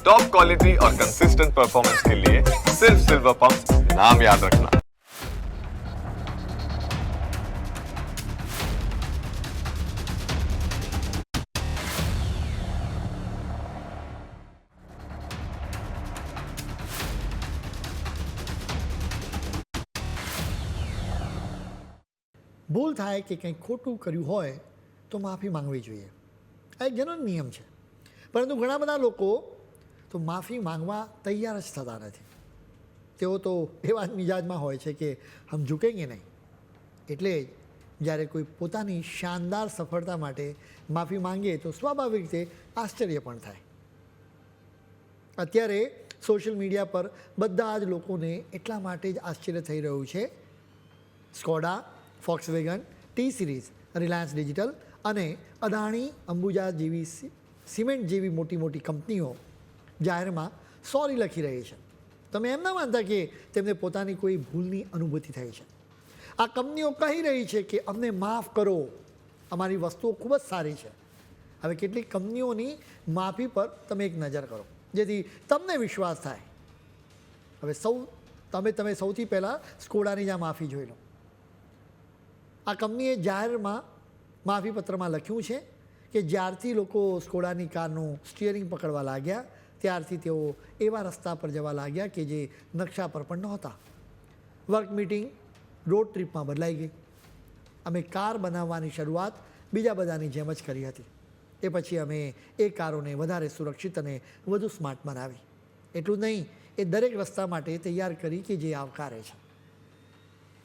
Top quality और consistent performance के लिए सिर्फ सिल्वर पंप नाम याद रखना ભૂલ થાય કે કંઈક ખોટું કર્યું હોય તો માફી માંગવી જોઈએ આ એક જનરલ નિયમ છે પરંતુ ઘણા બધા લોકો તો માફી માંગવા તૈયાર જ થતા નથી. તેઓ તો એવા જ મિજાજમાં હોય છે કે હમ ઝૂકેંગે નહીં. એટલે જ્યારે કોઈ પોતાની શાનદાર સફળતા માટે માફી માંગે તો સ્વાભાવિક રીતે આશ્ચર્ય પણ થાય. અત્યારે સોશિયલ મીડિયા પર બધા જ લોકોને એટલા માટે જ આશ્ચર્ય થઈ રહ્યું છે. Skoda, Volkswagen, T Series, Reliance Digital અને અદાણી અંબુજા જેવી સિમેન્ટ જેવી મોટી મોટી કંપનીઓ જાહેરમાં સોરી લખી રહી છે. તમે એમ ના માનતા કે તેમને પોતાની કોઈ ભૂલની અનુભૂતિ થઈ છે. આ કંપનીઓ કહી રહી છે કે અમને માફ કરો. અમારી વસ્તુઓ ખૂબ જ સારી છે. હવે કેટલીક કંપનીઓની માફી પર તમે એક નજર કરો. જેથી તમને વિશ્વાસ થાય. હવે સૌ, તમે તમે સૌથી પહેલાં સ્કોડાની જ આ માફી જોઈ લો. આ કંપનીએ જાહેરમાં માફીપત્રમાં લખ્યું છે કે જ્યારથી લોકો સ્કોડાની કારનું સ્ટિયરિંગ પકડવા લાગ્યા ત્યારથી તેઓ એવા રસ્તા પર જવા લાગ્યા કે જે નકશા પર પણ નહોતા. વર્ક મીટિંગ, રોડ ટ્રીપમાં બદલાઈ ગઈ. અમે કાર બનાવવાની શરૂઆત બીજા બધાની જેમ જ કરી હતી. એ પછી અમે એ કારોને વધારે સુરક્ષિત અને વધુ સ્માર્ટ બનાવી. એટલું નહીં, એ દરેક રસ્તા માટે તૈયાર કરી કે જે આવકારે છે.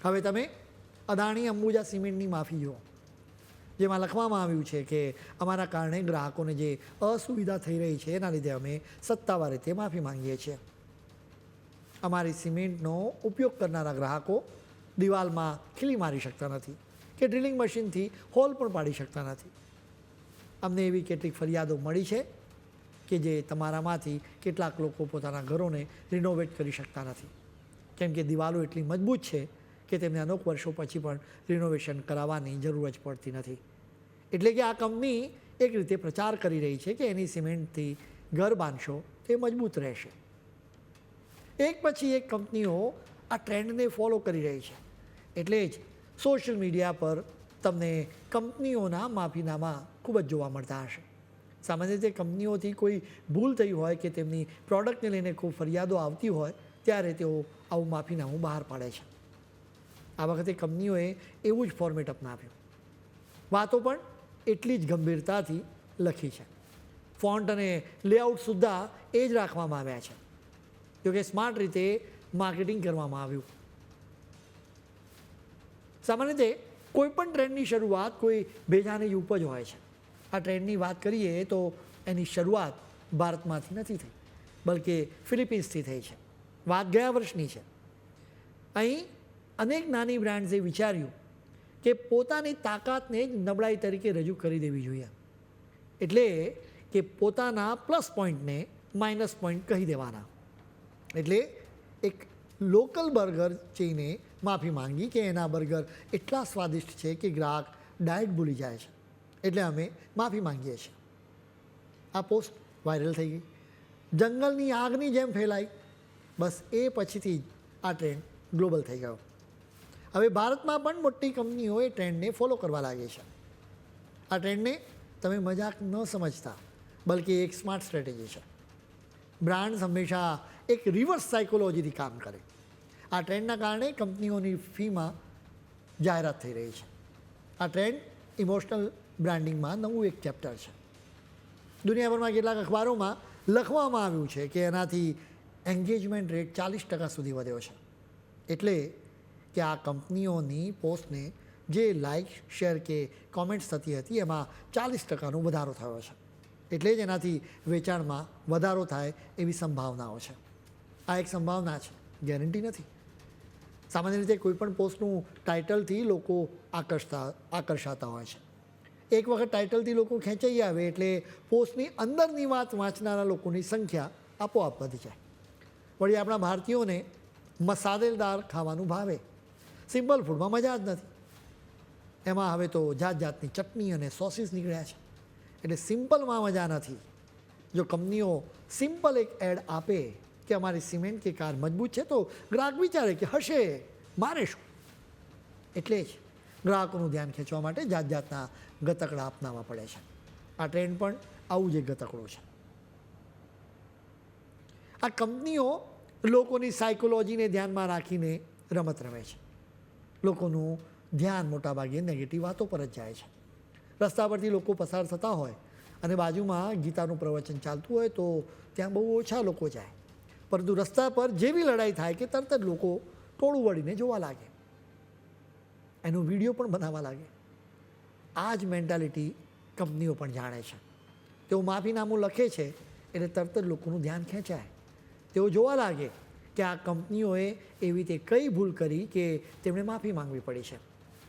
હવે તમે અદાણી અંબુજા સિમેન્ટની માફી જુઓ. જેમાં લખવામાં આવ્યું છે કે અમારા કારણે ગ્રાહકોને જે અસુવિધા થઈ રહી છે, એના લીધે અમે સત્તાવાર રીતે માફી માંગીએ છીએ. અમારી સિમેન્ટનો ઉપયોગ કરનારા ગ્રાહકો દિવાલમાં ખીલી મારી શકતા નથી કે ડ્રિલિંગ મશીનથી હોલ પણ પાડી શકતા નથી. અમને એવી કેટલીક ફરિયાદો મળી છે કે જે તમારામાંથી કેટલાક લોકો પોતાના ઘરોને રિનોવેટ કરી શકતા નથી. કેમ કે દિવાલો એટલી મજબૂત છે કે તેમને અનેક વર્ષો પછી પણ રિનોવેશન કરાવવાની જરૂર જ પડતી નથી. એટલે કે આ કંપની એક રીતે પ્રચાર કરી રહી છે કે એની સિમેન્ટથી ઘર બાંધશો તે મજબૂત રહેશે. એક પછી એક કંપનીઓ આ ટ્રેન્ડને ફોલો કરી રહી છે. એટલે જ સોશિયલ મીડિયા પર તમને કંપનીઓના માફીનામા ખૂબ જ જોવા મળતા હશે. સામાન્ય રીતે કંપનીઓથી કોઈ ભૂલ થઈ હોય કે તેમની પ્રોડક્ટને લઈને ખૂબ ફરિયાદો આવતી હોય, ત્યારે તેઓ આવું માફીનામું બહાર પાડે છે. આ વખતે કંપનીઓએ એવું જ ફોર્મેટ અપનાવ્યું. વાતો પણ એટલી જ ગંભીરતાથી લખી છે. ફોન્ટ અને લેઆઉટ સુદ્ધા એ જ રાખવામાં આવ્યા છે. જોકે સ્માર્ટ રીતે માર્કેટિંગ કરવામાં આવ્યું. સામાન્ય રીતે કોઈ પણ ટ્રેન્ડની શરૂઆત કોઈ ભેજાની જ ઉપજ હોય છે. આ ટ્રેન્ડની વાત કરીએ તો એની શરૂઆત ભારતમાંથી નથી થઈ, બલકે ફિલિપિન્સથી થઈ છે. વાત ગયા વર્ષની છે. અહીં અનેક નાની બ્રાન્ડ્સે વિચાર્યું કે પોતાની તાકાતને જ નબળાઈ તરીકે રજૂ કરી દેવી જોઈએ. એટલે કે પોતાના પ્લસ પોઈન્ટને માઇનસ પોઈન્ટ કહી દેવાના. એટલે એક લોકલ બર્ગર ચેઈને માફી માંગી કે એના બર્ગર એટલા સ્વાદિષ્ટ છે કે ગ્રાહક ડાયટ ભૂલી જાય છે. એટલે અમે માફી માંગીએ છીએ. આ પોસ્ટ વાયરલ થઈ ગઈ. જંગલની આગની જેમ ફેલાઈ. બસ એ પછીથી જ આ ટ્રેન્ડ ગ્લોબલ થઈ ગયો. હવે ભારતમાં પણ મોટી કંપનીઓ એ ટ્રેન્ડને ફોલો કરવા લાગી છે. આ ટ્રેન્ડને તમે મજાક ન સમજતા, બલકે એક સ્માર્ટ સ્ટ્રેટેજી છે. બ્રાન્ડ્સ હંમેશા એક રિવર્સ સાયકોલોજીથી કામ કરે. આ ટ્રેન્ડના કારણે કંપનીઓની ફીમાં જાહેરાત થઈ રહી છે. આ ટ્રેન્ડ ઇમોશનલ બ્રાન્ડિંગમાં નવું એક ચેપ્ટર છે. દુનિયાભરમાં કેટલાક અખબારોમાં લખવામાં આવ્યું છે કે એનાથી એન્ગેજમેન્ટ રેટ ચાલીસ ટકા સુધી વધ્યો છે. એટલે કે આ કંપનીઓની પોસ્ટને જે લાઇક શેર કે કોમેન્ટ્સ થતી હતી, એમાં ચાલીસ ટકાનો વધારો થયો છે. એટલે જ એનાથી વેચાણમાં વધારો થાય એવી સંભાવનાઓ છે. આ એક સંભાવના છે. ગેરંટી નથી. સામાન્ય રીતે કોઈ પણ પોસ્ટનું ટાઇટલથી લોકો આકર્ષતા, આકર્ષાતા હોય છે. એક વખત ટાઇટલથી લોકો ખેંચાઈ આવે એટલે પોસ્ટની અંદરની વાત વાંચનારા લોકોની સંખ્યા આપોઆપ વધી જાય. વળી આપણા ભારતીયોને મસાલેદાર ખાવાનું ભાવે. સિમ્પલ ફૂડમાં મજા જ નથી. એમાં હવે તો જાત જાતની ચટણી અને સોસીસ નીકળ્યા છે. એટલે સિમ્પલમાં મજા નથી. જો કંપનીઓ સિમ્પલ એક એડ આપે કે અમારી સિમેન્ટ કે કાર મજબૂત છે, તો ગ્રાહક વિચારે કે હશે, મારે શું? એટલે જ ગ્રાહકોનું ધ્યાન ખેંચવા માટે જાત જાતના ગતકડા અપનાવવા પડે છે. આ ટ્રેન્ડ પણ આવું જ એક ગતકડું છે. આ કંપનીઓ લોકોની સાયકોલોજીને ધ્યાનમાં રાખીને રમત રમે છે. લોકોનું ધ્યાન મોટાભાગે નેગેટિવ વાતો પર જ જાય છે. રસ્તા પરથી લોકો પસાર થતા હોય અને બાજુમાં ગીતાનું પ્રવચન ચાલતું હોય તો ત્યાં બહુ ઓછા લોકો જાય. પરંતુ રસ્તા પર જેવી લડાઈ થાય કે તરત જ લોકો ટોળું વળીને જોવા લાગે. એનો વીડિયો પણ બનાવવા લાગે. આ જ મેન્ટાલિટી કંપનીઓ પણ જાણે છે. તેઓ માફીનામું લખે છે એટલે તરત જ લોકોનું ધ્યાન ખેંચાય. તેઓ જોવા લાગે કે આ કંપનીઓએ એવી રીતે કઈ ભૂલ કરી કે તેમણે માફી માંગવી પડી છે?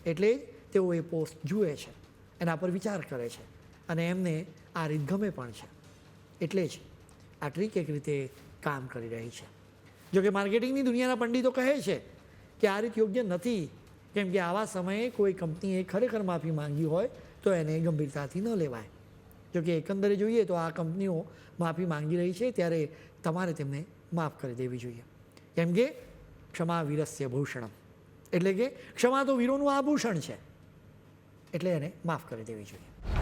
એટલે જ તેઓ એ પોસ્ટ જુએ છે, એના પર વિચાર કરે છે અને એમને આ રીત ગમે પણ છે. એટલે જ આ ટ્રીક એક રીતે કામ કરી રહી છે. જોકે માર્કેટિંગની દુનિયાના પંડિતો કહે છે કે આ રીત યોગ્ય નથી. કેમ કે આવા સમયે કોઈ કંપનીએ ખરેખર માફી માંગી હોય તો એને ગંભીરતાથી ન લેવાય. જોકે એકંદરે જોઈએ તો આ કંપનીઓ માફી માંગી રહી છે ત્યારે તમારે તેમને માફ કરી દેવી જોઈએ. કેમ કે ક્ષમા વીરસ્ય ભૂષણમ. એટલે કે ક્ષમા તો વીરોનું આભૂષણ છે. એટલે એને માફ કરી દેવી જોઈએ.